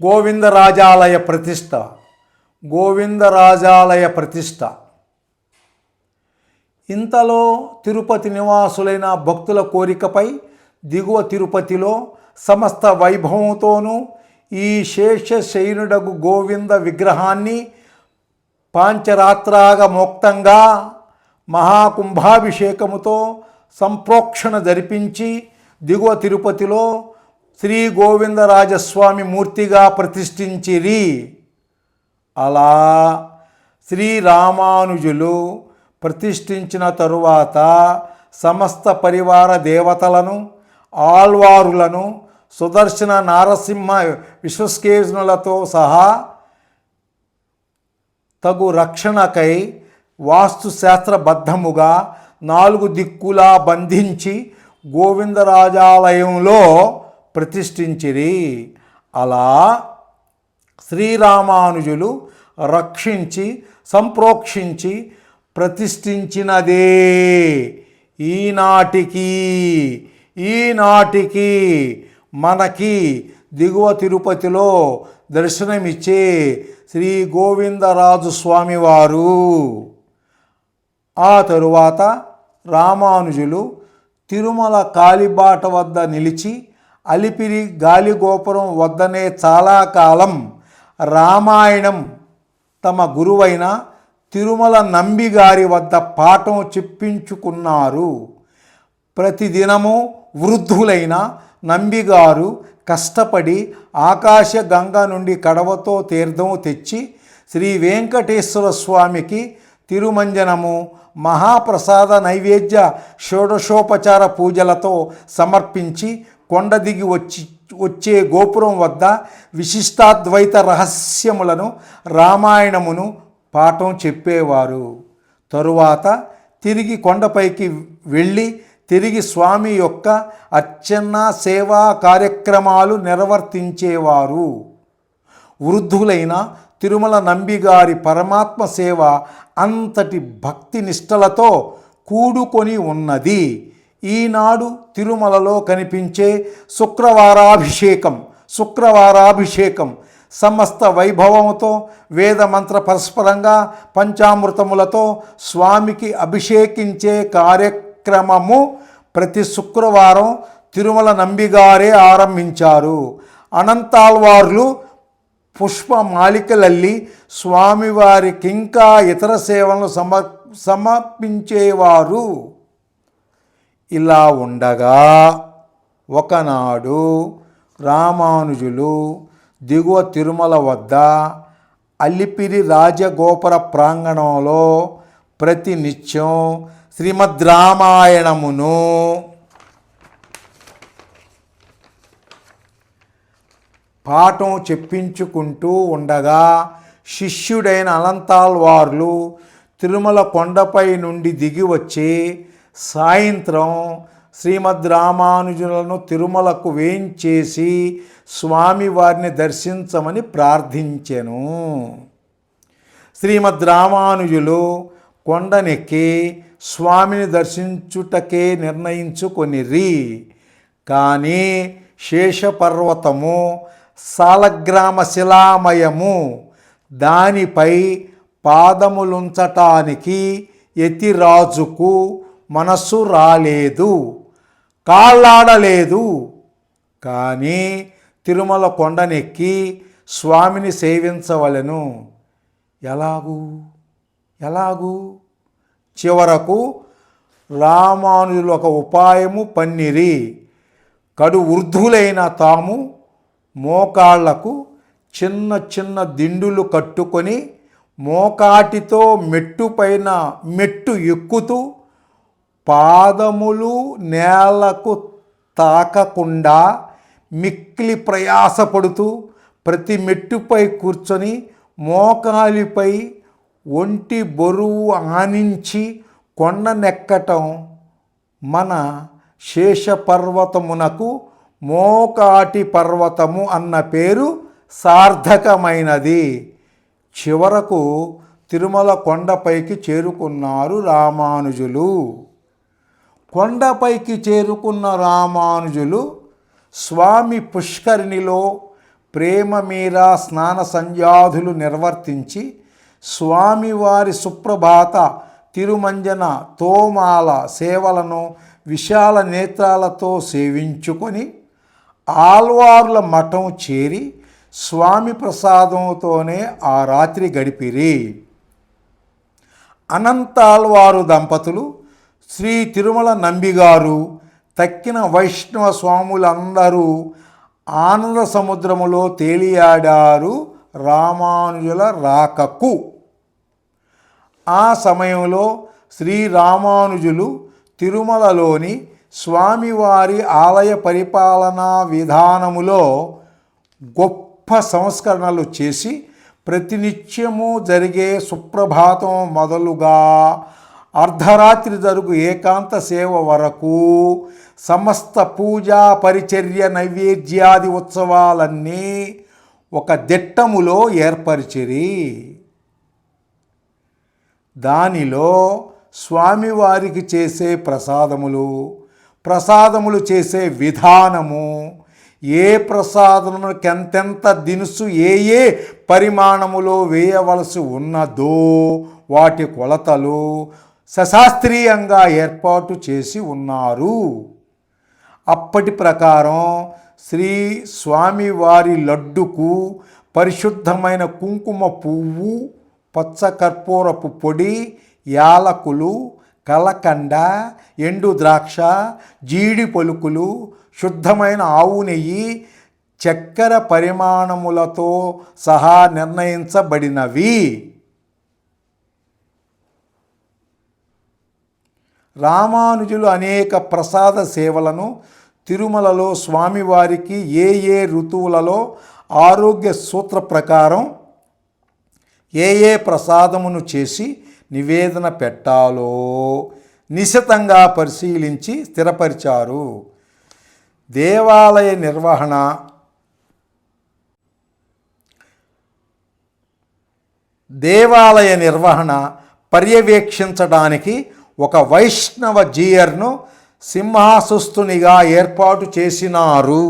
గోవిందరాజాలయ ప్రతిష్ట. గోవిందరాజాలయ ప్రతిష్ట. ఇంతలో తిరుపతి నివాసులైన భక్తుల కోరికపై దిగువ తిరుపతిలో సమస్త వైభవంతోనూ ఈ శేషశయనుడగు గోవింద విగ్రహాన్ని పాంచరాత్రాగ మోక్తంగా మహాకుంభాభిషేకముతో సంప్రోక్షణ జరిపించి దిగువ తిరుపతిలో శ్రీ గోవిందరాజస్వామి మూర్తిగా ప్రతిష్ఠించిరి. అలా శ్రీరామానుజులు ప్రతిష్ఠించిన తరువాత సమస్త పరివార దేవతలను ఆల్వారులను సుదర్శన నారసింహ విశ్వస్కేజనులతో సహా తగు రక్షణకై వాస్తుశాస్త్రబద్ధముగా నాలుగు దిక్కులా బంధించి గోవిందరాజాలయంలో ప్రతిష్ఠించిరి. అలా శ్రీరామానుజులు రక్షించి సంప్రోక్షించి ప్రతిష్ఠించినదే ఈనాటికి ఈనాటికి మనకి దిగువ తిరుపతిలో దర్శనమిచ్చే శ్రీ గోవిందరాజు స్వామివారు ఆ తరువాత రామానుజులు తిరుమల కాలిబాట వద్ద నిలిచి అలిపిరి గాలిగోపురం వద్దనే చాలా కాలం రామాయణం తమ గురువైన తిరుమల నంబి గారి వద్ద పాఠం చెప్పించుకున్నారు. ప్రతిదినము వృద్ధులైన నంబిగారు కష్టపడి ఆకాశ గంగ నుండి కడవతో తీర్థం తెచ్చి శ్రీ వెంకటేశ్వర స్వామికి తిరుమంజనము మహాప్రసాద నైవేద్య షోడశోపచార పూజలతో సమర్పించి కొండ దిగి వచ్చి వచ్చే గోపురం వద్ద విశిష్టాద్వైత రహస్యములను రామాయణమును పాఠం చెప్పేవారు. తరువాత తిరిగి కొండపైకి వెళ్ళి తిరిగి స్వామి యొక్క అర్చన సేవా కార్యక్రమాలు నిర్వర్తించేవారు. వృద్ధులైన తిరుమల నంబిగారి పరమాత్మ సేవ అంతటి భక్తి నిష్టలతో కూడుకొని ఉన్నది. ఈనాడు తిరుమలలో కనిపించే శుక్రవారాభిషేకం శుక్రవారాభిషేకం సమస్త వైభవముతో వేదమంత్ర పరస్పరంగా పంచామృతములతో స్వామికి అభిషేకించే కార్యక్రమము ప్రతి శుక్రవారం తిరుమల నంబిగారే ఆరంభించారు. అనంతాల్వార్లు పుష్పమాలికలల్లి స్వామివారికి ఇంకా ఇతర సేవలను సమ సమర్పించేవారు. ఇలా ఉండగా ఒకనాడు రామానుజులు దిగువ తిరుమల వద్ద అల్లిపిరి రాజగోపుర ప్రాంగణంలో ప్రతినిత్యం శ్రీమద్ రామాయణమును పాఠం చెప్పించుకుంటూ ఉండగా శిష్యుడైన అనంతాల్వార్లు తిరుమల కొండపై నుండి దిగి వచ్చి సాయంత్రం శ్రీమద్ రామానుజులను తిరుమలకు వేంచేసి స్వామివారిని దర్శించమని ప్రార్థించెను. శ్రీమద్ రామానుజులు కొండనెక్కి స్వామిని దర్శించుటకే నిర్ణయించుకొనిరి. కానీ శేషపర్వతము సాలగ్రామ శిలామయము దానిపై పాదములుంచటానికి యతిరాజుకు మనస్సు రాలేదు కాళ్ళాడలేదు. కానీ తిరుమల కొండనెక్కి స్వామిని సేవించవలెను. ఎలాగూ? ఎలాగూ? చివరకు రామానుజుల ఒక ఉపాయము పన్నిరి. కడు వృద్ధులైన తాము మోకాళ్ళకు చిన్న చిన్న దిండులు కట్టుకొని మోకాటితో మెట్టుపైన మెట్టు ఎక్కుతూ పాదములు నేలకు తాకకుండా మిక్కిలి ప్రయాసపడుతూ ప్రతి మెట్టుపై కూర్చొని మోకాలిపై ఒంటి బరువు ఆనించి కొండనెక్కటం మన శేషపర్వతమునకు మోకాటి పర్వతము అన్న పేరు సార్థకమైనది. చివరకు తిరుమల కొండపైకి చేరుకున్నారు రామానుజులు. కొండపైకి చేరుకున్న రామానుజులు స్వామి పుష్కరిణిలో ప్రేమ మీర స్నాన సంధ్యాధులు నిర్వర్తించి స్వామివారి సుప్రభాత తిరుమంజన తోమాల సేవలను విశాల నేత్రాలతో సేవించుకొని ఆల్వార్ల మఠం చేరి స్వామి ప్రసాదంతోనే ఆ రాత్రి గడిపిరి. అనంతాల్వారు దంపతులు శ్రీ తిరుమల నంబిగారు తక్కిన వైష్ణవ స్వాములందరూ ఆనంద సముద్రములో తేలియాడారు రామానుజుల రాకకు. ఆ సమయంలో శ్రీరామానుజులు తిరుమలలోని స్వామివారి ఆలయ పరిపాలనా విధానములో గొప్ప సంస్కరణలు చేసి ప్రతినిత్యము జరిగే సుప్రభాతం మొదలుగా అర్ధరాత్రి జరుగు ఏకాంత సేవ వరకు సమస్త పూజా పరిచర్య నైవేద్యాది ఉత్సవాలన్నీ ఒక దిట్టములో ఏర్పరిచిరి. దానిలో స్వామివారికి చేసే ప్రసాదములు ప్రసాదములు చేసే విధానము ఏ ప్రసాదములకు ఎంతెంత దినుసు ఏ ఏ పరిమాణములో వేయవలసి ఉన్నదో వాటి కొలతలు సశాస్త్రీయంగా ఏర్పాటు చేసి ఉన్నారు. అప్పటి ప్రకారం శ్రీ స్వామివారి లడ్డుకు పరిశుద్ధమైన కుంకుమ పువ్వు పచ్చకర్పూరపు పొడి యాలకులు కలకండ ఎండు ద్రాక్ష జీడి పలుకులు శుద్ధమైన ఆవు నెయ్యి చక్కెర పరిమాణములతో సహా నిర్ణయించబడినవి. రామానుజులు అనేక ప్రసాద సేవలను తిరుమలలో స్వామివారికి ఏ ఏ ఋతువులలో ఆరోగ్య సూత్ర ప్రకారం ఏ ఏ ప్రసాదమును చేసి నివేదన పెట్టాలో నిశితంగా పరిశీలించి స్థిరపరిచారు. దేవాలయ నిర్వహణ దేవాలయ నిర్వహణ పర్యవేక్షించడానికి ఒక వైష్ణవ జీయర్ను సింహాసస్తునిగా ఏర్పాటు చేసినారు.